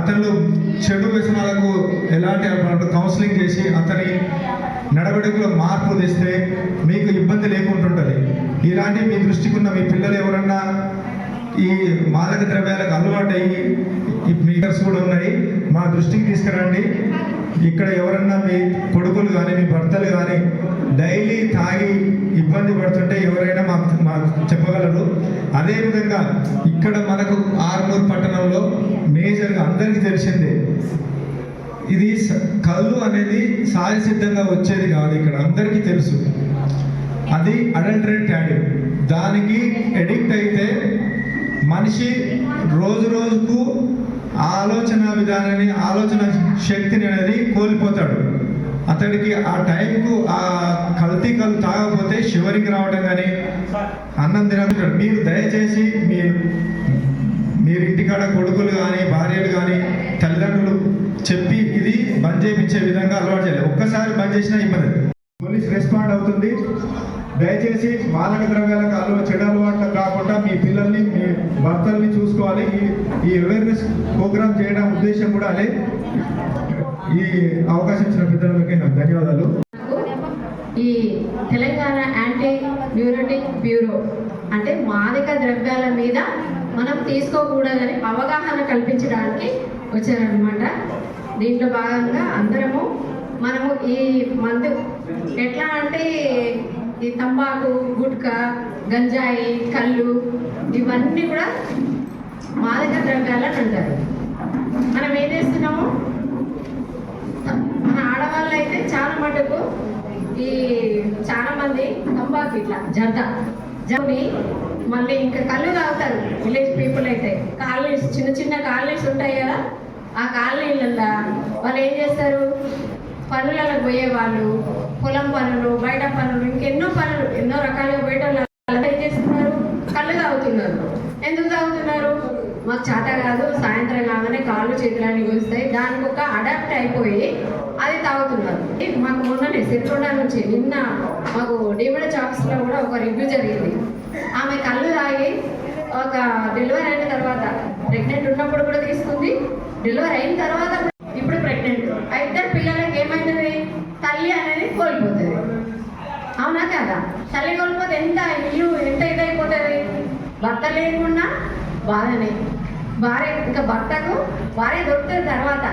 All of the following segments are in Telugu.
అతను చెడు వ్యసనాలకు ఎలాంటి అలవాటు కౌన్సిలింగ్ చేసి అతని నడవడికలో మార్పు తెస్తే మీకు ఇబ్బంది లేకుంటుంటుంది ఇలాంటి మీ దృష్టికి ఉన్న మీ పిల్లలు ఎవరన్నా ఈ మాదక ద్రవ్యాలకు అలవాటు అయ్యి ఈ మీటర్స్ కూడా ఉన్నాయి. మా దృష్టికి తీసుకురండి. ఇక్కడ ఎవరన్నా మీ కొడుకులు కానీ మీ భర్తలు కానీ డైలీ తాగి ఇబ్బంది పడుతుంటే ఎవరైనా మాకు మాకు చెప్పగలరు. అదేవిధంగా ఇక్కడ మనకు ఆర్మూర్ పట్టణంలో మేజర్గా అందరికీ తెలిసిందే ఇది కళ్ళు అనేది సహజసిద్ధంగా వచ్చేది కాదు ఇక్కడ అందరికీ తెలుసు. అది అడల్టరేట్ ట్యాడీ దానికి ఎడిక్ట్ అయితే మనిషి రోజు రోజుకు ఆలోచన విధానాన్ని ఆలోచన శక్తిని అనేది కోల్పోతాడు. అతడికి ఆ టైంకు ఆ కల్తీ కళ్ళు తాగకపోతే షివరింగ్ రావడం కానీ అన్నం తినకుంటాడు మీరు దయచేసి మీరు మీరు ఇంటికాడ కొడుకులు కానీ భార్యలు కానీ తల్లిదండ్రులు చెప్పి ఇది బంద్ చేయించే విధంగా అలవాటు చేయాలి. ఒక్కసారి బంద్ చేసినా ఇబ్బంది. పోలీస్ రెస్పాండ్ అవుతుంది. దయచేసి మాదక ద్రవ్యాలకు అలవా చెడు అలవాట్లకు కాకుండా మీ పిల్లల్ని మీ భర్తల్ని చూసుకోవాలి. ఈ ఈ అవేర్నెస్ ప్రోగ్రామ్ చేయడం ఉద్దేశం కూడా అదే. ఈ అవకాశం ఇచ్చిన పెద్దలకి ధన్యవాదాలు. ఈ తెలంగాణ యాంటీ న్యూరోటిక్ బ్యూరో అంటే మాదక ద్రవ్యాల మీద మనం తీసుకోకూడదని అవగాహన కల్పించడానికి వచ్చారనమాట దీంట్లో భాగంగా అందరము మనము ఈ మందు ఎట్లా అంటే ఈ తంబాకు గుట్కా గంజాయి కళ్ళు ఇవన్నీ కూడా మాదక ద్రవ్యాలని అంటారు. మనం ఏం చేస్తున్నాము? ఆడవాళ్ళు అయితే చాలా మటుకు ఈ చాలా మంది తంబాకు ఇట్లా జర్ద. జమ్మి మళ్ళీ ఇంకా కళ్ళు తాగుతారు విలేజ్ పీపుల్ అయితే. కాలనీస్ చిన్న చిన్న కాలనీస్ ఉంటాయి కదా. ఆ కాలనీలలో వాళ్ళు ఏం చేస్తారు? పనులకు పోయే వాళ్ళు పొలం పనులు బయట పనులు ఇంకెన్నో పనులు ఎన్నో రకాలుగా బయట వాళ్ళు ఏం చేస్తున్నారు? కళ్ళు తాగుతున్నారు. ఎందుకు తాగుతున్నారు? మాకు చేత కాదు సాయంత్రం కాగానే కాళ్ళు చేతులని వస్తాయి దానికి ఒక అడాప్ట్ అయిపోయి అది తాగుతున్నారు. మాకు మొన్ననే సిరికొండ నుంచి నిన్న మాకు డిమిడచ్ చాప్స్లో కూడా ఒక రివ్యూ జరిగింది. ఆమె కళ్ళు తాగి ఒక డెలివరీ అయిన తర్వాత ప్రెగ్నెంట్ ఉన్నప్పుడు కూడా తీసుకుంది. డెలివరీ అయిన తర్వాత ఇప్పుడు ప్రెగ్నెంట్ ఇద్దరు పిల్లలకి ఏమైతుంది తల్లి అనేది కోల్పోతుంది. అవునా కదా? తల్లి కోల్పోతే ఎంత ఇల్లు ఎంత ఇదైపోతుంది? భర్త లేకుండా బాధనే. భార్య ఇంకా భర్తకు భార్య దొరికిన తర్వాత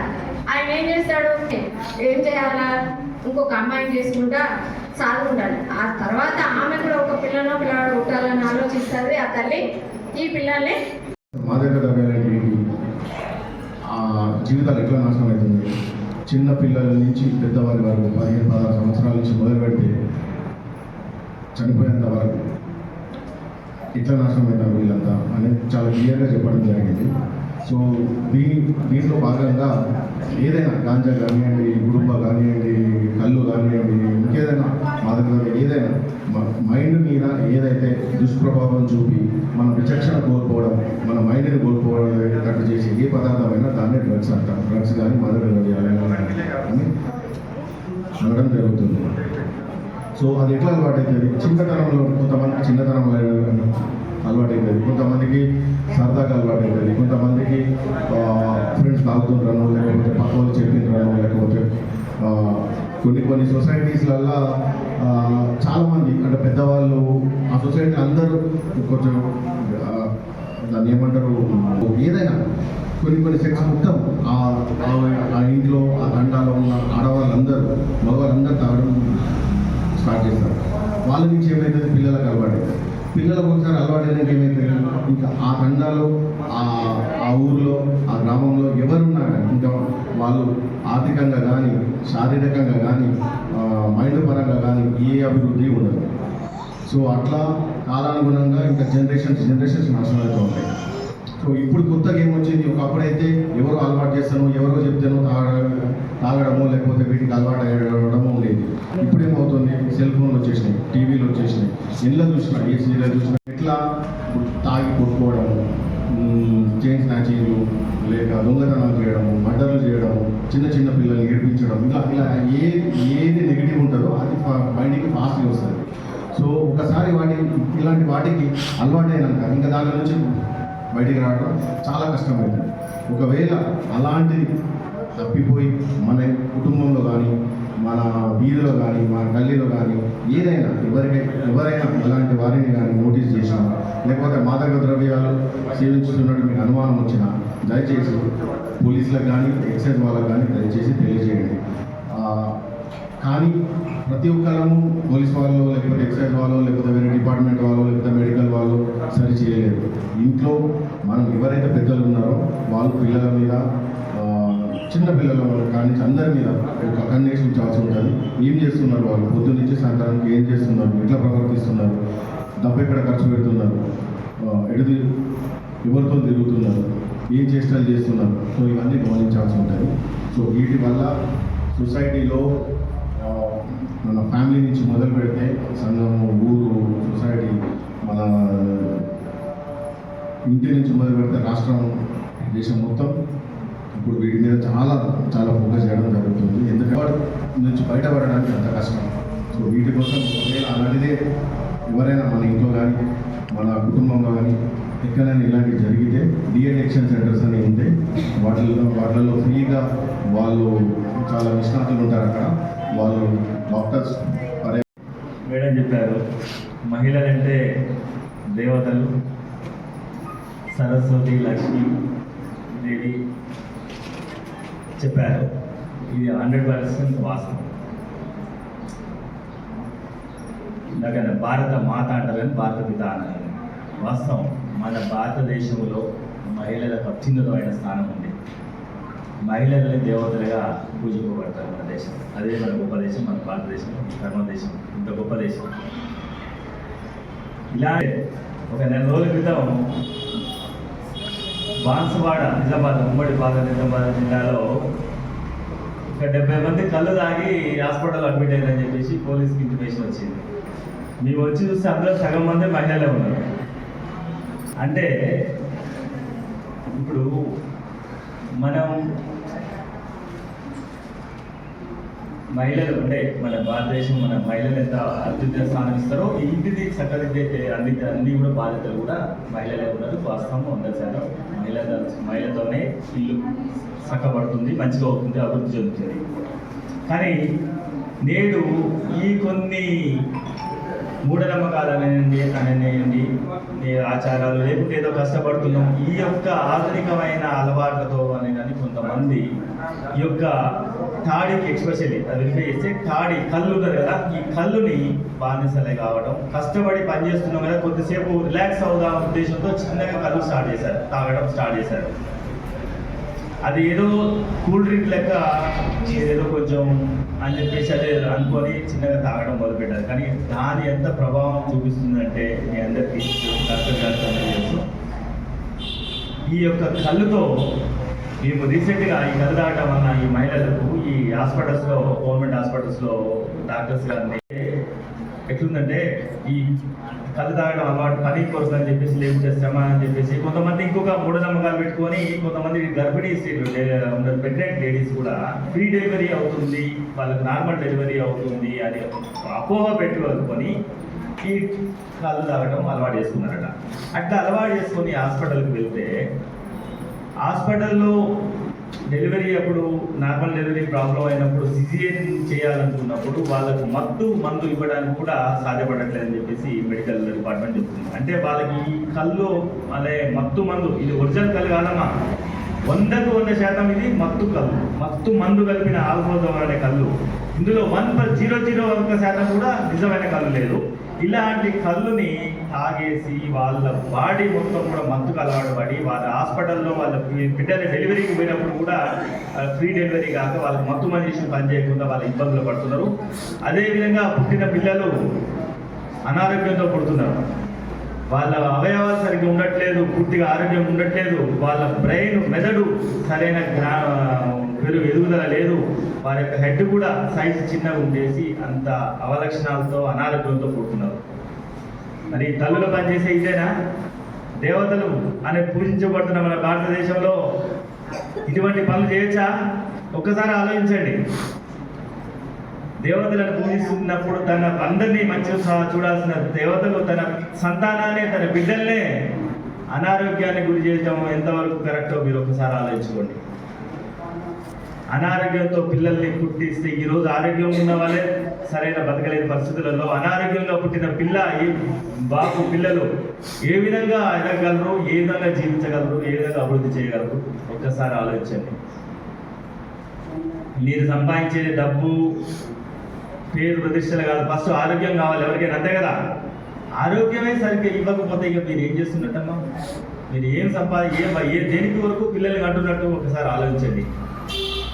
ఆయన ఏం చేస్తాడు? ఏం చేయాలా? ఇంకొక అమ్మాయిని చేసుకుంటా సాగుకుంటాడు ఆ తర్వాత ఆమె కూడా ఒక పిల్లను పిల్లవాడు ఉంటాలని ఆలోచిస్తుంది. ఆ తల్లి ఈ పిల్లల్ని మాదక ద్రవ్యాలకి జీవితాలు ఎట్లా నాశనం అవుతుంది? చిన్న పిల్లల నుంచి పెద్దవారి వరకు పదిహేను పదహారు సంవత్సరాల నుంచి మొదలు పెడితే చనిపోయేంత వరకు ఇట్లా నాశనం అవుతారు వీళ్ళంతా అనేది చాలా క్లియర్గా చెప్పడం జరిగింది. సో దీని దీంట్లో భాగంగా ఏదైనా గాంజా కానివ్వండి గుడుంబ కానివ్వండి కళ్ళు కానివ్వండి ఇంకేదైనా మాదక ఏదైనా మైండ్ మీద ఏదైతే దుష్ప్రభావం చూపి మన విచక్షణ కోల్పోవడం మన మైండ్ని కోల్పోవడం అయ్యేటట్టు చేసి ఏ పదార్థమైనా దాన్నే డ్రగ్స్ అంటాం. డ్రగ్స్ కానీ మాదక ద్రవ్యాలు అని అనడం జరుగుతుంది. సో అది ఎట్లా అలవాటు అవుతుంది చిన్నతనంలో కొంతమంది చిన్నతనంలో అలవాటు అవుతుంది కొంతమందికి సరదాగా అలవాటు అవుతుంది కొంతమందికి ఫ్రెండ్స్ తాగుతుంటాను లేకపోతే పక్క వాళ్ళు చెప్పింటాను లేకపోతే కొన్ని కొన్ని సొసైటీస్లల్లో చాలామంది అంటే పెద్దవాళ్ళు ఆ సొసైటీ అందరూ కొంచెం దాన్ని ఏమంటారు ఏదైనా కొన్ని కొన్ని సెక్స్ మొత్తం ఆ ఆ- ఇంట్లో ఆ దండాలో ఉన్న ఆడవాళ్ళందరూ మగవాళ్ళందరూ తాగడం స్టార్ట్ చేస్తారు. వాళ్ళ నుంచి ఏమైతుంది పిల్లలకు అలవాటు పిల్లలకు ఒకసారి అలవాటు ఏమైతే ఇంకా ఆ రంగాల్లో ఆ ఊర్లో ఆ గ్రామంలో ఎవరున్నా ఇంకా వాళ్ళు ఆర్థికంగా కానీ శారీరకంగా కానీ మైండ్ పరంగా కానీ ఏ అభివృద్ధి ఉండదు. సో అట్లా కాలానుగుణంగా ఇంకా జనరేషన్స్ జనరేషన్స్ నష్టమవుతూ ఉంటాయి. సో ఇప్పుడు కొత్తగా ఏమొచ్చింది? ఒకప్పుడైతే ఎవరో అలవాటు చేస్తాను ఎవరో చెప్తాను తాగడం తాగడము లేకపోతే వీటికి అలవాటు అయ్యడము లేదు. ఇప్పుడు ఏమవుతుంది సెల్ ఫోన్లు వచ్చేసినాయి టీవీలు వచ్చేసినాయి. ఇళ్ళ చూసినా ఏ సీరియల్ చూసినా ఎట్లా తాగి కొట్టుకోవడము ఉమ్, చైన్ స్నాచింగ్ లేక దొంగతనాలు చేయడము మర్డర్లు చేయడము చిన్న చిన్న పిల్లల్ని ఏడిపించడం ఇలా ఇలా ఏ ఏది నెగిటివ్ ఉంటుందో అది మైండ్కి బయటికి ఫాస్ట్గా వస్తుంది. సో ఒకసారి వాటి ఇలాంటి వాటికి అలవాటైనాక ఇంకా దాని నుంచి బయటికి రావడం చాలా కష్టమవుతుంది ఒకవేళ అలాంటిది తప్పిపోయి మన కుటుంబంలో కానీ మన వీధిలో కానీ మన గల్లీలో కానీ ఏదైనా ఎవరికైనా ఎవరైనా ఇలాంటి వారిని కానీ నోటీస్ చేసినా లేకపోతే మాదక ద్రవ్యాలు సేవించుతున్నట్టు మీకు అనుమానం వచ్చినా దయచేసి పోలీసులకు కానీ ఎక్సైజ్ వాళ్ళకు కానీ దయచేసి తెలియజేయండి. కానీ ప్రతి ఒక్కరము పోలీస్ వాళ్ళు లేకపోతే ఎక్సైజ్ వాళ్ళు లేకపోతే వేరే డిపార్ట్మెంట్ వాళ్ళు లేకపోతే మెడికల్ వాళ్ళు సరి చేయలేదు. ఇంట్లో మనం ఎవరైతే పెద్దలు ఉన్నారో వాళ్ళు పిల్లల మీద చిన్నపిల్లల చిన్న పిల్లల కానీ అందరి మీద ఒక కన్నేసి ఉంచాల్సి ఉంటుంది. ఏం చేస్తున్నారు వాళ్ళు? పొద్దు నుంచి సాయంత్రానికి ఏం చేస్తున్నారు? ఎట్లా ప్రవర్తిస్తున్నారు? డబ్బు ఎక్కడ ఖర్చు పెడుతున్నారు? ఆ, ఎవరితో తిరుగుతున్నారు? ఏం చేష్టాలు చేస్తున్నారు? సో ఇవన్నీ గమనించాల్సి ఉంటుంది. సో వీటి వల్ల సొసైటీలో మన ఫ్యామిలీ నుంచి మొదలు పెడితే సంఘము ఊరు సొసైటీ మన ఇంటి నుంచి మొదలు పెడితే రాష్ట్రం దేశం మొత్తం. ఇప్పుడు వీటి మీద చాలా చాలా ఫోకస్ చేయడం జరుగుతుంది. ఎందుకంటే నుంచి బయటపడడానికి అంత కష్టం. సో వీటి కోసం ఒకవేళ అలాంటిదే ఎవరైనా మన ఇంట్లో కానీ మన కుటుంబంలో కానీ ఎక్కడైనా ఇలాంటివి జరిగితే డిఎడిక్షన్ సెంటర్స్ అని ఉంటాయి వాటిల్లో వాటిల్లో ఫ్రీగా వాళ్ళు చాలా నిష్ణాతులు ఉంటారు అక్కడ. వాళ్ళు డాక్టర్స్ మేడం చెప్పారు మహిళలంటే దేవతలు సరస్వతి లక్ష్మి దేవి చెప్పారు. ఇది హండ్రెడ్ పర్సెంట్ వాస్తవం. ఇందాక భారత మాత అంటారని భారత పిత అన్నారు వాస్తవం. మన భారతదేశంలో మహిళలకు అత్యున్నతమైన స్థానం ఉంది. మహిళలని దేవతలుగా పూజింపబడతారు మన దేశం. అదే మన గొప్ప దేశం మన భారతదేశం కర్మ దేశం ఇంత గొప్ప దేశం. ఇలాగే ఒక నెల రోజుల క్రితం బాన్సువాడ నిజామాబాద్ ఉమ్మడి బాగా నిజామాబాద్ జిల్లాలో ఒక డెబ్బై మంది కళ్ళు తాగి హాస్పిటల్ అడ్మిట్ అయ్యారని చెప్పేసి పోలీస్కి ఇంటిమేషన్ వచ్చింది. మేము వచ్చి చూస్తే అందులో సగం మంది మహిళలే ఉన్నారు. అంటే ఇప్పుడు మనం మహిళలు అంటే మన భారతదేశం మన మహిళలు ఎంత అత్యున్నత స్థానం ఇస్తారో ఇంటిది చక్కదిద్దే అన్ని అన్ని కూడా బాధ్యతలు కూడా మహిళలే ఉన్నారు. వాస్తవం వంద శాతం మహిళ మహిళతోనే ఇల్లు చక్కబడుతుంది మంచిగా అవుతుంది అభివృద్ధి చెందుతుంది. కానీ నేడు ఈ కొన్ని మూఢనమ్మకాలు అనేయండి అనేయండి ఆచారాలు లేకుంటే ఏదో కష్టపడుతున్నాం ఈ యొక్క ఆధునికమైన అలవాట్లతో అనేది కొంతమంది ఈ యొక్క తాడికి ఎక్స్పెషల్లీ అది వెరిఫై చేస్తే తాడి కళ్ళు ఉన్నది కదా ఈ కళ్ళుని బానిసలే కావడం కష్టపడి పని చేస్తున్నాం కదా కొద్దిసేపు రిలాక్స్ అవుదాం ఉద్దేశంతో చిన్నగా కళ్ళు స్టార్ట్ చేశారు తాగడం స్టార్ట్ చేశారు. అది ఏదో కూల్ డ్రింక్ లెక్క ఏదో కొంచెం అని చెప్పేసి అదే అనుకొని చిన్నగా తాగడం మొదలుపెట్టారు. కానీ దాని ఎంత ప్రభావం చూపిస్తుందంటే మీ అందరికీ డాక్టర్ గారికి తెలుసు. ఈ యొక్క కళ్ళుతో మేము రీసెంట్గా ఈ కళ్ళు తాగడం వలన ఈ మహిళలకు ఈ హాస్పిటల్స్లో గవర్నమెంట్ హాస్పిటల్స్లో డాక్టర్స్ గారిని ఎట్లుందంటే ఈ కళ్ళు తాగడం అలవాటు పని కొరకు అని చెప్పేసి లేకుంటే శ్రమ అని చెప్పేసి కొంతమంది ఇంకొక మూఢనమ్మకాలు పెట్టుకొని కొంతమంది గర్భిణీ స్త్రీలు ప్రెగ్నెంట్ లేడీస్ కూడా ఫ్రీ డెలివరీ అవుతుంది వాళ్ళకి నార్మల్ డెలివరీ అవుతుంది అని అపోహ పెట్టుకొని ఈ కళ్ళు తాగడం అలవాటు చేసుకున్నారట. అట్లా అలవాటు చేసుకొని హాస్పిటల్కి వెళ్తే హాస్పిటల్లో డెలివరీ అప్పుడు నార్మల్ డెలివరీ ప్రాబ్లం అయినప్పుడు సిజిరియన్ చేయాలనుకున్నప్పుడు వాళ్ళకు మత్తు మందు ఇవ్వడానికి కూడా సాధ్యపడట్లేదని చెప్పేసి మెడికల్ డిపార్ట్మెంట్ చెప్తుంది. అంటే వాళ్ళకి ఈ కళ్ళు అదే మత్తు మందు ఇది ఒరిజినల్ కళ్ళు కాదమ్మా. వందకు వంద శాతం ఇది మత్తు కళ్ళు. మత్తు మందు కలిపిన ఆల్కోజోల్ అనే కళ్ళు. ఇందులో వన్ పర్ జీరో జీరో ఒక శాతం కూడా నిజమైన కళ్ళు లేదు. ఇలాంటి కళ్ళుని తాగేసి వాళ్ళ బాడీ మొత్తం కూడా మత్తుకు అలవాటు పడి వాళ్ళ హాస్పిటల్లో వాళ్ళ బిడ్డల డెలివరీకి పోయినప్పుడు కూడా ఫ్రీ డెలివరీ కాక వాళ్ళకి మత్తు మనిషి పని చేయకుండా వాళ్ళ ఇబ్బందులు పడుతున్నారు. అదేవిధంగా పుట్టిన పిల్లలు అనారోగ్యంతో పుడుతున్నారు. వాళ్ళ అవయవాలు సరిగ్గా ఉండట్లేదు పూర్తిగా ఆరోగ్యం ఉండట్లేదు వాళ్ళ బ్రెయిన్ మెదడు సరైన జ్ఞా పెరుగు ఎదుగుదల లేదు. వారి యొక్క హెడ్ కూడా సైజు చిన్నగా ఉండేసి అంత అవలక్షణాలతో అనారోగ్యంతో పుడుతున్నారు. మరి తల్లులు పనిచేసే ఇదేనా? దేవతలు అని పూజించబడుతున్న మన భారతదేశంలో ఇటువంటి పనులు చేయొచ్చా? ఒక్కసారి ఆలోచించండి. దేవతలను పూజిస్తున్నప్పుడు తన అందరినీ మంచి చూడాల్సిన దేవతలు తన సంతానాన్ని తన బిడ్డల్నే అనారోగ్యాన్ని గురి చేయడం ఎంతవరకు కరెక్టో మీరు ఒకసారి ఆలోచించుకోండి. అనారోగ్యంతో పిల్లల్ని పుట్టిస్తే ఈరోజు ఆరోగ్యం ఉన్న వాళ్ళే సరైన బతకలేని పరిస్థితులలో అనారోగ్యంలో పుట్టిన పిల్ల ఈ బాబు పిల్లలు ఏ విధంగా ఎదగలరు ఏ విధంగా జీవించగలరు ఏ విధంగా అభివృద్ధి చేయగలరు? ఒక్కసారి ఆలోచించండి. మీరు సంపాదించే డబ్బు పేరు ప్రతిష్టలు కాదు ఫస్ట్ ఆరోగ్యం కావాలి ఎవరికైనా అంతే కదా? ఆరోగ్యమే సరిగ్గా ఇవ్వకపోతే ఇక మీరు ఏం చేస్తున్నట్టమ్మా? మీరు ఏం సంపాది ఏ ఏ దేనికి వరకు పిల్లల్ని అంటున్నట్టు ఒకసారి ఆలోచించండి.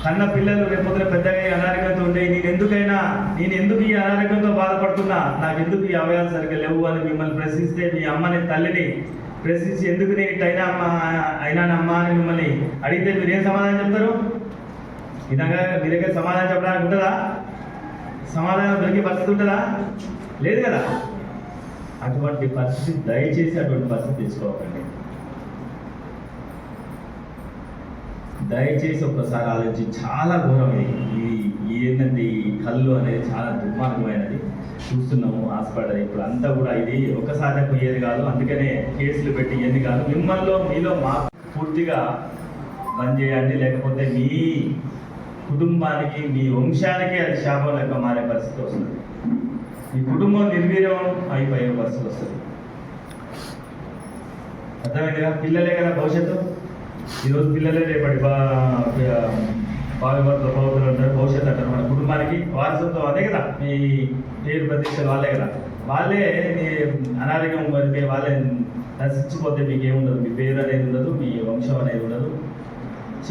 కన్న పిల్లలు రేపొద్దున పెద్దగా అనారోగ్యంతో ఉండే నేను ఎందుకైనా నేను ఎందుకు ఈ అనారోగ్యంతో బాధపడుతున్నా? నాకు ఎందుకు ఈ అవయాలు సరిగ్గా లేవు అని మిమ్మల్ని ప్రశ్నిస్తే మీ అమ్మని తల్లిని ప్రశ్నించి ఎందుకు నేను ఇట్టయినా అమ్మా అయినానమ్మా అని మిమ్మల్ని అడిగితే మీరు ఏం సమాధానం చెప్తారు? విధంగా మీ దగ్గర సమాధానం చెప్పడానికి ఉంటుందా? సమాధానం దొరికే పరిస్థితి ఉంటుందా? లేదు కదా? అటువంటి పరిస్థితి దయచేసి అటువంటి పరిస్థితి తెచ్చుకోకండి. దయచేసి ఒకసారి ఆలోచించి చాలా ఘోరం ఇది ఇది ఏంటంటే ఈ కళ్ళు అనేది చాలా దుర్మార్గమైనది. చూస్తున్నాము హాస్పిటల్ ఇప్పుడు అంతా కూడా ఇది ఒకసారి పోయేది కాదు. అందుకనే కేసులు పెట్టి ఇవన్నీ కాదు. మిమ్మల్ని మీలో మా పూర్తిగా బంద్ చేయండి. లేకపోతే మీ కుటుంబానికి మీ వంశానికి అది శాపం లెక్క మారే పరిస్థితి వస్తుంది. మీ కుటుంబం నిర్వీర్యం అయిపోయే పరిస్థితి వస్తుంది. అర్థమైందిగా? పిల్లలే కదా భవిష్యత్తు? ఈరోజు పిల్లలే రేపటి బా భావి భవిష్యత్తు అంటారు భవిష్యత్తు అంటారు. మన కుటుంబానికి వారసత్వం అదే కదా. మీ పేరు ప్రతిష్టలు వాళ్ళే కదా. వాళ్ళే మీ అనారోగ్యం పడిపోయి వాళ్ళే నశించిపోతే మీకు ఏముండదు మీ పేరు అనేది ఉండదు మీ వంశం అనేది ఉండదు.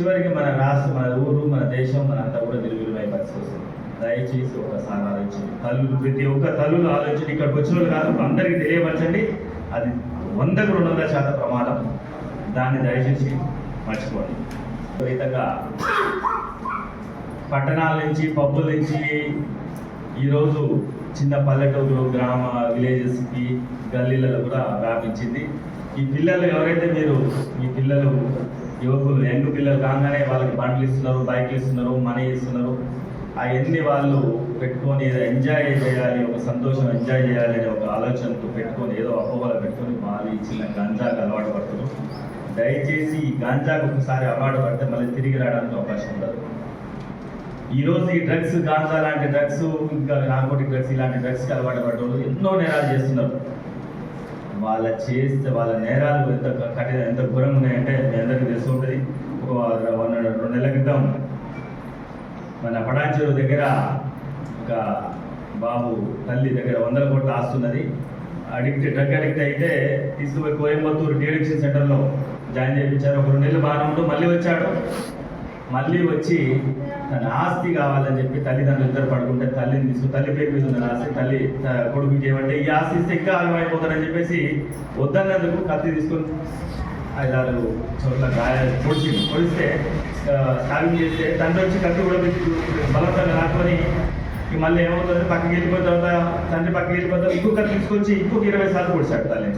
చివరికి మన రాష్ట్రం మన ఊరు మన దేశం మన అంతా కూడా నిర్వీర్యమై పరిస్థితి వస్తుంది. దయచేసి ఒకసారి ఆలోచించండి. తల్లులు ప్రతి ఒక్క తల్లులు ఆలోచించి ఇక్కడికి వచ్చిన వాళ్ళు కాదు అందరికీ తెలియపరచండి. అది వందకు రెండు వందల శాతం ప్రమాదం. దాన్ని దయచేసి మర్చిపోండి. విపరీతంగా పట్టణాల నుంచి పబ్బుల నుంచి ఈరోజు చిన్న పల్లెటూరు గ్రామ విలేజెస్కి గల్లీలలో కూడా వ్యాపించింది. ఈ పిల్లలు ఎవరైతే మీరు ఈ పిల్లలు యువకులు యంగ్ పిల్లలు కాగానే వాళ్ళకి బండ్లు ఇస్తున్నారు బైక్లు ఇస్తున్నారు మనీ ఇస్తున్నారు అవన్నీ వాళ్ళు పెట్టుకొని ఏదో ఎంజాయ్ చేయాలి ఒక సంతోషం ఎంజాయ్ చేయాలి అనే ఒక ఆలోచనతో పెట్టుకొని ఏదో అపోహలు పెట్టుకొని మాది చిన్న గంజాకి అలవాటు పడుతున్నారు. దయచేసి ఈ గాంజాకు ఒకసారి అలవాటు పడితే మళ్ళీ తిరిగి రావడానికి అవకాశం ఉండదు. ఈరోజు ఈ డ్రగ్స్ గాంజా లాంటి డ్రగ్స్ ఇంకా నాకోటి డ్రగ్స్ ఇలాంటి డ్రగ్స్కి అలవాటు పడ్డోళ్ళు ఎన్నో నేరాలు చేస్తున్నారు. వాళ్ళ చేస్తే వాళ్ళ నేరాలు ఎంత కఠిన ఎంత ఘోరంగా ఉన్నాయంటే మీ అందరికీ తెలుసు ఉంటుంది. ఒక వన్- రెండు నెలల క్రితం మన పటాంచెరు దగ్గర ఒక బాబు తల్లి దగ్గర వందల కోట్లు ఆస్తున్నది అడిక్ట్ డ్రగ్ అడిక్ట్ అయితే తీసుకుపోయి కోయంబత్తూరు డిఎడిక్షన్ సెంటర్లో జాయిన్ చేయించారు. ఒక రెండు నెలలు బాగానే ఉంటూ మళ్ళీ వచ్చాడు. మళ్ళీ వచ్చి తన ఆస్తి కావాలని చెప్పి తల్లిదండ్రులు ఇద్దరు పడుకుంటే తల్లిని తీసుకు తల్లి పేరు మీద ఉన్న ఆస్తి తల్లి త- కొడుకు చేయమంటే ఈ ఆస్తి ఇస్తే ఇంకా ఆగమైపోతారని చెప్పేసి వద్దన్నందుకు కత్తి తీసుకొని ఐదారు చోట్ల గాయాలు పొడిచి పొడిస్తే స్టార్టింగ్ చేస్తే తండ్రి వచ్చి కత్తి కూడా పెట్టి బలవంతంగా రాకొని మళ్ళీ ఏమవుతుంది పక్కకి వెళ్ళిపోయిన తర్వాత తండ్రి పక్కకి వెళ్ళిపోయిన తర్వాత ఇంకో కత్తి తీసుకొచ్చి ఇంకొక ఇరవై సార్లు పొడిచాడు తల్లి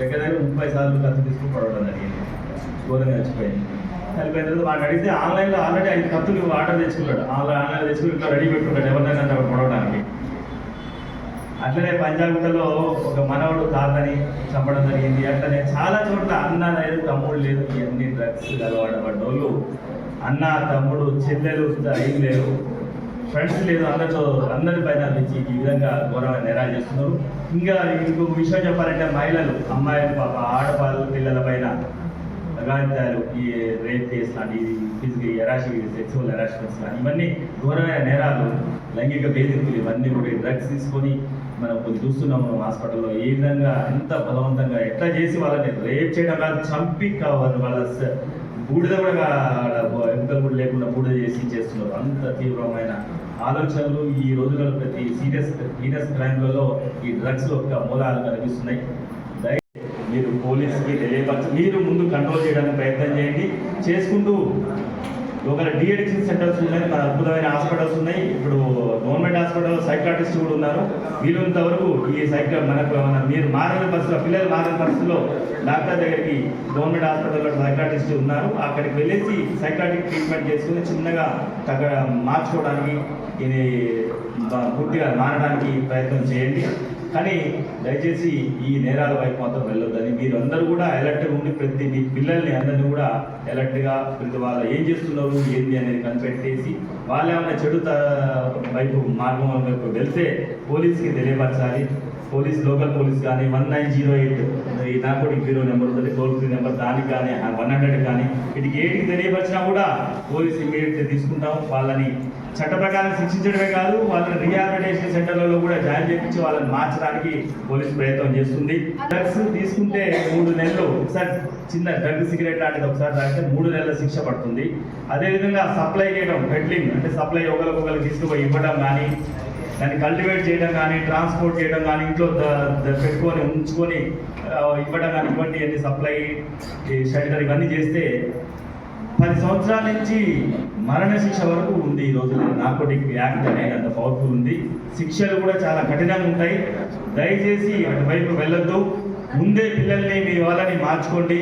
దగ్గర దగ్గర ముప్పై సార్లు కత్తి తీసుకుని పడవడం జరిగింది. ఘోరంగా చచ్చిపోయింది చనిపోయిన తర్వాత వాడిని అడిగితే ఆన్లైన్లో ఆల్రెడీ ఐదు కత్తులు ఆర్డర్ తెచ్చుకున్నాడు. ఆన్లైన్ ఆన్లైన్ తెచ్చుకుని ఇట్లా రెడీ పెట్టుకున్నాడు. ఎవరినైనా అక్కడ పొడవడానికి అట్లనే పంజాగుట్టలో ఒక మనవడు తాతని చంపడం జరిగింది. అట్లనే చాలా చోట్ల అన్న లేదు తమ్ముడు లేదు. ఇవన్నీ డ్రగ్స్ కలవాడబడ్డోళ్ళు అన్న తమ్ముడు చెల్లెలు ఏం లేరు ఫ్రెండ్స్ లేదు. అందరితో అందరి పైన నుంచి ఈ విధంగా ఘోరంగా నేరాలు చేస్తున్నారు. ఇంకా ఇంకొక విషయం చెప్పాలంటే మహిళలు అమ్మాయిలు పాప ఆడవాళ్ళు పిల్లల పైన అగాధ్యాలు ఈ రేప్ కేసు లాంటి ఫిజికల్ ఎరాషి సెక్సువల్ ఎరాషన్స్ లాంటి ఇవన్నీ ఘోరమైన నేరాలు లైంగిక వేధింపులు ఇవన్నీ కూడా డ్రగ్స్ తీసుకొని మనం కొన్ని చూస్తున్నాము మనం హాస్పిటల్లో. ఏ విధంగా ఎంత బలవంతంగా ఎట్లా చేసి వాళ్ళని రేప్ చేయడం కాదు చంపి కావాలి. వాళ్ళ స- బూడిద కూడా ఎముకలు కూడా లేకుండా బూడిద చేసి చేస్తున్నారు. అంత తీవ్రమైన ఆలోచనలు ఈ రోజుల్లో ప్రతి సీరియస్ సీరియస్ క్రైమ్లలో ఈ డ్రగ్స్ యొక్క మూలాలు కనిపిస్తున్నాయి. మీరు పోలీసుకి తెలియపరచు మీరు ముందు కంట్రోల్ చేయడానికి ప్రయత్నం చేయండి. చేసుకుంటూ ఒకవేళ డిఎడిక్షన్ సెంటర్స్ ఉన్నాయి మన అద్భుతమైన హాస్పిటల్స్ ఉన్నాయి. ఇప్పుడు గవర్నమెంట్ హాస్పిటల్ సైకాటిస్ట్ కూడా ఉన్నారు. వీలున్నంత వరకు ఈ సైకా మనకు మన మీరు మారని పరిస్థితుల్లో పిల్లలు మారని పరిస్థితుల్లో డాక్టర్ దగ్గరికి గవర్నమెంట్ హాస్పిటల్లో సైకాటిస్ట్ ఉన్నారు. అక్కడికి వెళ్ళేసి సైకాటిక్ ట్రీట్మెంట్ చేసుకుని చిన్నగా తగ్గ మార్చుకోవడానికి ఇది పూర్తిగా మారడానికి ప్రయత్నం చేయండి. కానీ దయచేసి ఈ నేరాల వైపు మాత్రం వెళ్ళొద్దని. మీరు అందరూ కూడా అలర్ట్గా ఉండి ప్రతి మీ పిల్లల్ని అందరినీ కూడా అలర్ట్గా ప్రతి వాళ్ళు ఏం చేస్తున్నారు ఏంది అనేది కనిపెట్టేసి వాళ్ళు ఏమైనా చెడు త- వైపు మార్గం వైపు వెళ్తే పోలీస్కి తెలియపరచాలి. పోలీస్ లోకల్ పోలీస్ కానీ వన్ నైన్ జీరో ఎయిట్ ఈ నార్కోటిక్ బ్యూరో నెంబర్ ఉంటుంది టోల్ ఫ్రీ నెంబర్ దానికి కానీ వన్ హండ్రెడ్ కానీ వీటికి ఏటికి తెలియపరిచినా కూడా పోలీస్ ఇమీడియట్గా తీసుకుంటాం వాళ్ళని చట్ట ప్రకారం శిక్షించడమే కాదు వాళ్ళని రీహాబిలిటేషన్ సెంటర్లలో కూడా జాయిన్ చేయించి వాళ్ళని మార్చడానికి పోలీసు ప్రయత్నం చేస్తుంది. డ్రగ్స్ తీసుకుంటే మూడు నెలలు ఒకసారి చిన్న డ్రగ్ సిగరెట్ లాంటిది ఒకసారి తాగితే మూడు నెలల శిక్ష పడుతుంది. అదేవిధంగా సప్లై చేయడం పెడ్లింగ్ అంటే సప్లై ఒకరికొకరు తీసుకుపోయి ఇవ్వడం కానీ దాన్ని కల్టివేట్ చేయడం కానీ ట్రాన్స్పోర్ట్ చేయడం కానీ ఇంట్లో పెట్టుకొని ఉంచుకొని ఇవ్వడం కానీ ఇవ్వండి అన్ని సప్లై షెల్టర్ ఇవన్నీ చేస్తే పది సంవత్సరాల నుంచి మరణశిక్ష వరకు ఉంది ఈ రోజున నార్కోటిక్ యాక్ట్ అనేది అంత పవర్ఫుల్ ఉంది. శిక్షలు కూడా చాలా కఠినంగా ఉంటాయి. దయచేసి అటువైపు వెళ్ళొద్దు. ముందే పిల్లల్ని మీ వాళ్ళని మార్చుకోండి.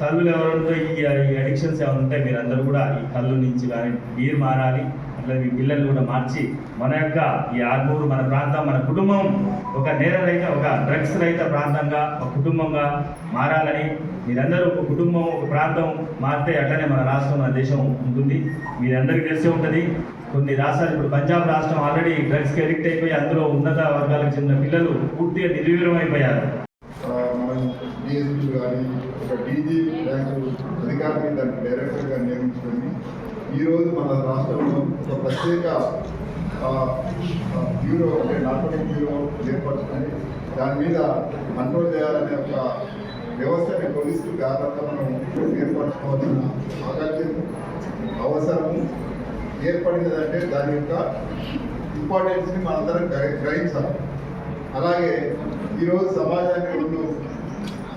తల్లులు ఎవరుంటే ఈ అడిక్షన్స్ ఏమైనా ఉంటాయి మీరు అందరూ కూడా ఈ కళ్ళు నుంచి కానీ మీరు మారాలి. అట్లా మీ పిల్లల్ని కూడా మార్చి మన యొక్క ఈ ఆర్మూరు మన ప్రాంతం మన కుటుంబం ఒక నేర రహిత ఒక డ్రగ్స్ రహిత ప్రాంతంగా ఒక కుటుంబంగా మారాలని మీరందరూ ఒక కుటుంబం ఒక ప్రాంతం మారితే అట్లనే మన రాష్ట్రం మన దేశం ఉంటుంది. మీరందరికీ తెలిసే ఉంటుంది. కొన్ని రాష్ట్రాలు ఇప్పుడు పంజాబ్ రాష్ట్రం ఆల్రెడీ డ్రగ్స్కి అడిక్ట్ అయిపోయి అందులో ఉన్నత వర్గాలకు చెందిన పిల్లలు పూర్తిగా నిర్వీర్యం అయిపోయారు ఒక డీజీ అధికారిని దానికి డైరెక్టర్గా నియమించుకొని ఈరోజు మన రాష్ట్రంలో ఒక ప్రత్యేక బ్యూరో అంటే నార్కోటిక్ బ్యూరో ఏర్పరచుకొని దాని మీద కంట్రోల్ చేయాలనే ఒక వ్యవస్థని పోలీసులు ఆధారంగా మనం ఏర్పరచుకోవాల్సిన ఆగాధ్యం అవసరము ఏర్పడినదంటే దాని యొక్క ఇంపార్టెన్స్ని మనందరం గ్రహి- గ్రహించాలి. అలాగే ఈరోజు సమాజానికి రెండు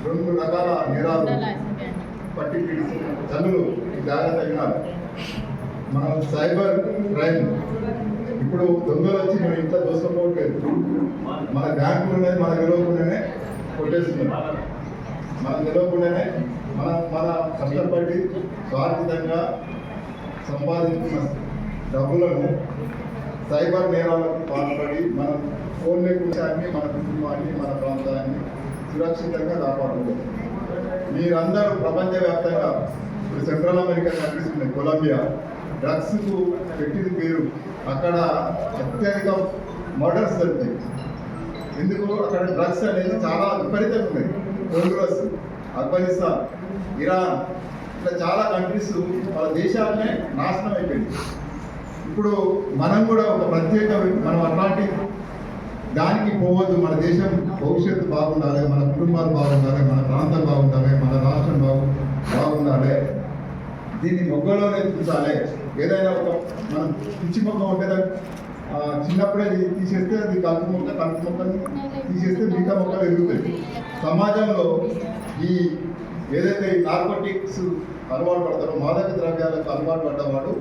రెండు రకాల నేరాలు పట్టి పీడిస్తున్న చల్లులు జాగ్రత్త వినాలి మనం సైబర్ క్రైమ్ ఇప్పుడు దొంగలు వచ్చి మన ఇంత దోసుకోవట్లేదు మన బ్యాంకులు అనేది మన తెలియకుండానే కొట్టేస్తున్నాం మన తెలియకుండానే మన మన కష్టపడి స్వార్థితంగా సంపాదించిన డబ్బులను సైబర్ నేరాలకు పాల్పడి మన ఫోన్ లేకుండాన్ని మన కుటుంబాన్ని మన ప్రాంతాన్ని సురక్షితంగా కాపాడుకోవాలి. మీరందరూ ప్రపంచవ్యాప్తంగా ఇప్పుడు సెంట్రల్ అమెరికా కనిపిస్తుంది కొలంబియా. డ్రగ్స్కు పెట్టింది పేరు అక్కడ అత్యధిక మర్డర్స్ జరుగుతాయి ఎందుకు? అక్కడ డ్రగ్స్ అనేది చాలా విపరీతంగా ఉన్నాయి హోండ్రస్ ఆఫ్ఘనిస్తాన్ ఇరాన్ ఇట్లా చాలా కంట్రీస్ వాళ్ళ దేశాలనే నాశనం అయిపోయింది. ఇప్పుడు మనం కూడా ఒక ప్రత్యేక మనం అట్లాంటి దానికి పోవద్దు. మన దేశం భవిష్యత్తు బాగుండాలి మన కుటుంబాలు బాగుండాలి మన ప్రాంతం బాగుండాలి మన రాష్ట్రం బాగు బాగుండాలి. దీన్ని మొగ్గలోనే చూసాలి ఏదైనా ఒక మనం పిచ్చి మొక్క ఉంటే చిన్నప్పుడే తీసేస్తే అది కలుపు మొక్క కలుపు మొక్కని తీసేస్తే మిగతా మొక్కలు ఎదుగుతాయి. సమాజంలో ఈ ఏదైతే ఈ నార్కోటిక్స్ అలవాటు పడతారో మాదక ద్రవ్యాలకు అలవాటు పడ్డవాడు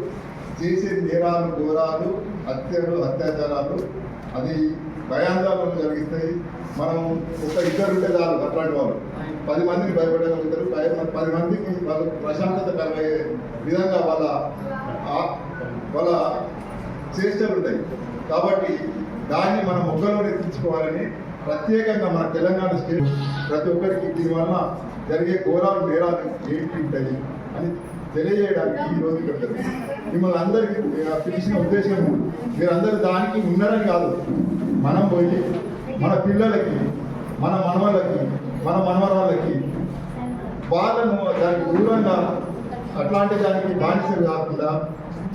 చేసే నేరాలు ఘోరాలు హత్యలు అత్యాచారాలు అది భయాందోళనలు కలిగిస్తాయి మనం ఒక ఇద్దరు ఉంటే చాలు అట్లాంటి వాళ్ళు. పది మందిని భయపడగలుగుతారు భయ- పది మందికి వాళ్ళు ప్రశాంతత కలిగే విధంగా వాళ్ళ వాళ్ళ చేష్టలు ఉంటాయి. కాబట్టి దాన్ని మనం మొగ్గలో నెత్తించుకోవాలని ప్రత్యేకంగా మన తెలంగాణ స్టేట్ ప్రతి ఒక్కరికి దీనివల్ల జరిగే ఘోరాలు నేరాలు ఏంటి ఉంటాయి అని తెలియజేయడానికి ఈ రోజు పెట్టదు మిమ్మల్ని అందరికీ పిలిచిన ఉద్దేశం మీరందరూ దానికి ఉన్నారని కాదు. మనం పోయి మన పిల్లలకి మన మనవలకి మన మనవరాళ్ళకి వాళ్ళను దానికి దూరంగా అట్లాంటి దానికి బానిసలు కాకుండా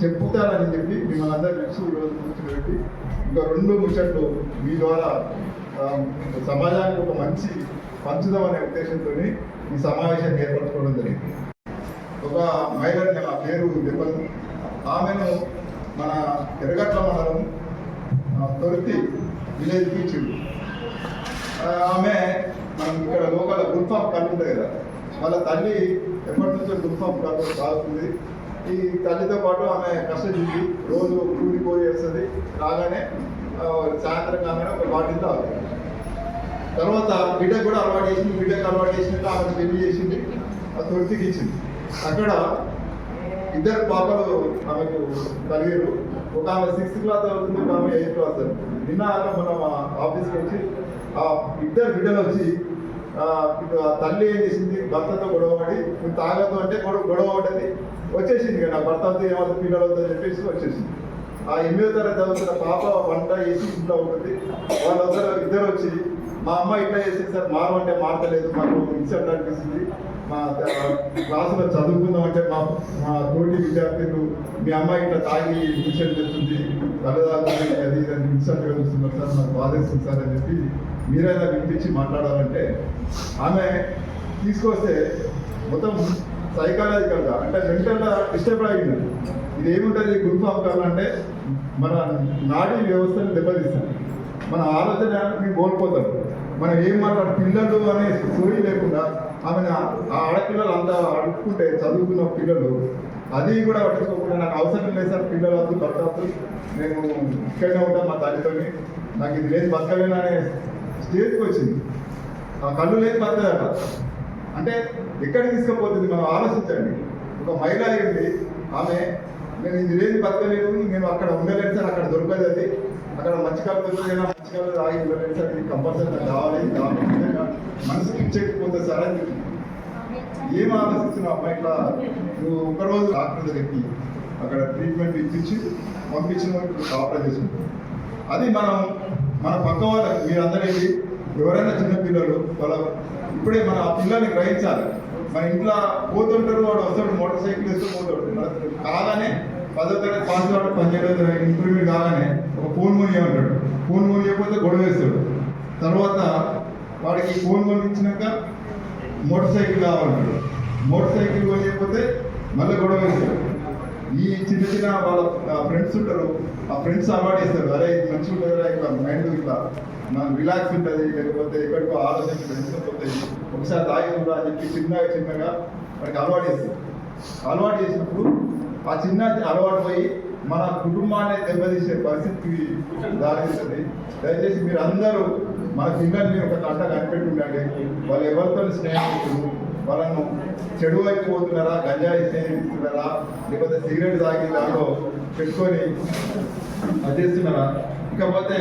చెప్పుతారని చెప్పి మిమ్మల్ని అందరూ పిలిచి ఈరోజు కూర్చోబెట్టి ఇంకా రెండు ముచ్చట్లు మీ ద్వారా సమాజానికి ఒక మంచి పంచుదామనే ఉద్దేశంతో ఈ సమావేశాన్ని ఏర్పరచుకోవడం జరిగింది. ఒక మహిళని ఆ పేరు చెప్పను ఆమెను మన ఎరగట్ల మండలం తొలితి విలేజ్కి ఇచ్చింది. ఆమె మనం ఇక్కడ లోకల్ గుల్ఫామ్ కళ్ళు ఉంటుంది కదా వాళ్ళ తల్లి ఎప్పటి నుంచో గుల్ఫామ్ కళ్ళు ఈ తల్లితో పాటు ఆమె కష్టజీవి రోజు కూలి పోయి వస్తుంది. రాగానే సాయంత్రం కాగానే ఒక బాటిల్ తాగుతుంది. తర్వాత బిడ్డ కూడా అలవాటు చేసింది బిడ్డకు అలవాటు చేసినట్టు ఆమె పెళ్ళి చేసింది ఆ తొలితికి ఇచ్చింది. అక్కడ ఇద్దరు పాపలు ఆమెకు కలిగారు. ఒక ఆమె సిక్స్త్ క్లాస్ అవుతుంది ఒక ఆమె ఎయిత్ క్లాస్ నిన్న ఆమె మనం ఆఫీస్కి వచ్చి ఆ ఇద్దరు బిడ్డలు వచ్చి ఆ, తల్లి ఏం చేసింది? భర్తతో గొడవ పడి నువ్వు తాగదు అంటే గొడవ గొడవ పడ్డది. వచ్చేసింది కదా భర్త అవుతుంది ఏమవుతుంది? పిల్లలు అవుతుంది చెప్పేసి వచ్చేసింది. ఆ ఎనిమిదో తరగతి చదువుతున్న పాప వంట వేసి ఇంట్లో ఉంటుంది. వాళ్ళందరూ ఇద్దరు వచ్చి మా అమ్మ ఇట్లా చేసింది సార్ మారు అంటే మారతలేదు మాకు ఇన్సెప్ట్ అనిపిస్తుంది. మా క్లాసులో చదువుకుందాం అంటే మా మా తోటి విద్యార్థులు మీ అమ్మాయి ఇట్లా తాగి ట్యూషన్ చేస్తుంది తల్లిదండ్రులు అది ఇది ఇన్సెప్ట్గా చూస్తున్నారు సార్ నాకు బాధేస్తుంది సార్ అని చెప్పి మీరైనా వినిపించి మాట్లాడాలంటే ఆమె తీసుకొస్తే మొత్తం సైకాలజికల్గా అంటే మెంటల్గా డిస్టర్బ్ అయింది. ఇది ఏముంటుంది? గ్రూప్ ఆఫ్ అంటే మన నాడీ వ్యవస్థను దెబ్బతీస్తుంది. మన ఆలోచన మేము కోల్పోతాం మనం ఏం మాట్లాడు పిల్లలు అనే స్టోరీ లేకుండా ఆమె ఆ ఆడపిల్లలు అంతా అడుక్కుంటే చదువుకున్న పిల్లలు అది కూడా పట్టించుకోకుండా నాకు అవసరం లేదు సార్ పిల్లలు వద్దు భర్త వద్దు నేను ఇక్కడనే ఉంటాను మా తల్లితోని నాకు ఇది లేదు బతకలేను అనే స్టేజ్కి వచ్చింది. ఆ కళ్ళు లేదు బతకదట అంటే ఎక్కడ తీసుకుపోతుంది? మనం ఆలోచించండి. ఒక మహిళ అయింది. ఆమె నేను ఇది లేదు బతకలేను. నేను అక్కడ ఉండలేదు సార్ అక్కడ దొరకదు అది. అక్కడ మంచి కాలు దొరకదు మంచి కాలు రాగి సార్ ఇది కంపల్సరీ నాకు కావాలి కావాలి మనసుకి ఇచ్చేకపోతే సార్ అని ఏం ఆలోచిస్తున్నావు అమ్మాయి ఇట్లా నువ్వు ఒకరోజు డాక్టర్ దగ్గరికి అక్కడ ట్రీట్మెంట్ ఇప్పించి పంపించిన వరకు కాపరా చేసుకుంటాం అది మనం మన పక్క వాళ్ళకి మీరందరికీ ఎవరైనా చిన్నపిల్లలు వాళ్ళ ఇప్పుడే మన ఆ పిల్లల్ని గ్రహించాలి. మన ఇంట్లో పోతుంటారు వాడు వస్తాడు మోటార్ సైకిల్ వేస్తూ పోతాడు కాదనే కాగానే పదో తరగతి పాస్ కావడం తరగతి ఇంప్రూవ్మెంట్ కాగానే ఒక ఫోన్ మనీ ఉంటాడు ఫోన్ మనీ ఇవ్వకపోతే గొడవ వేస్తాడు. తర్వాత వాడికి ఫోన్ కొని ఇచ్చినాక మోటార్ సైకిల్ కావాలంటాడు. మోటార్ సైకిల్ కొనియకపోతే మళ్ళీ గొడవ వేస్తాడు. ఈ చిన్న చిన్న వాళ్ళ ఫ్రెండ్స్ ఉంటారు. ఆ ఫ్రెండ్స్ అలవాటు చేస్తారు. అరే ఇది మంచిగా ఉంటుంది ఇట్లా మైండ్ ఇట్లా నాకు రిలాక్స్ ఉంటుంది లేకపోతే ఎక్కడికో ఆలోచన తెలిసిపోతాయి ఒకసారి తాగి ఉందా అని చెప్పి చిన్నగా చిన్నగా వాడికి అలవాటు చేస్తారు. అలవాటు చేసినప్పుడు ఆ చిన్న అలవాటు పోయి మన కుటుంబాన్ని దెబ్బతీసే పరిస్థితికి దారిస్తుంది దయచేసి మీరు అందరూ మన పిల్లల్ని ఒక తంట కనిపెట్టి ఉండండి వాళ్ళు ఎవరితో స్నేహితులు వాళ్ళను చెడు వైపు పోతున్నారా గంజాయి స్నేహితున్నారా లేకపోతే సిగరెట్ తాగి దాంట్లో పెట్టుకొని అది చేస్తున్నారా? ఇకపోతే